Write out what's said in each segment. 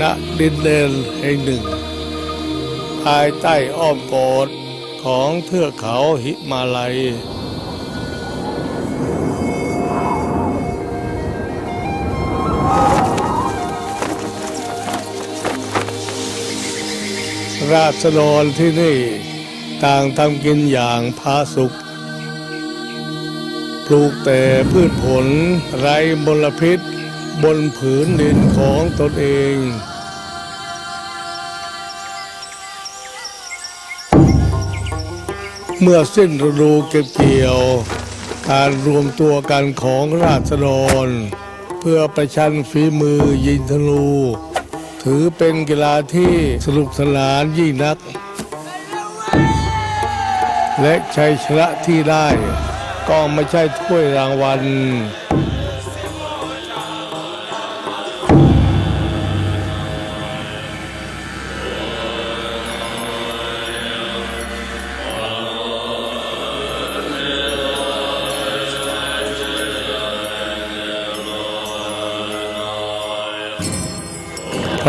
ณดินแดนแห่งหนึ่ง ภายใต้อ้อมกอดของเทือกเขาหิมาลัย ราษฎรที่นี่ต่างทำกินอย่างพาสุข ปลูกแต่พืชผลไร้มลพิษ บนผืนดินของตนเองเมื่อสิ้นฤดูเก็บเกี่ยว การรวมตัวกันของราษฎร เพื่อประชันฝีมือยิงธนู ถือเป็นกีฬาที่สนุกสนานยิ่งนัก และชัยชนะที่ได้ ก็ไม่ใช่ถ้วยรางวัล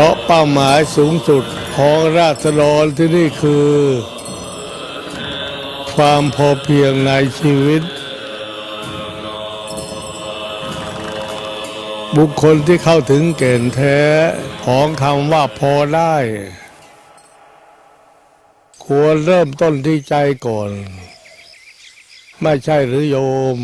เพราะเป้าหมายสูงสุดของราษฎรที่นี่คือ ความพอเพียงในชีวิต บุคคลที่เข้าถึงเก่นแท้ของคำว่าพอได้ ควรเริ่มต้นที่ใจก่อน ไม่ใช่หรือโยม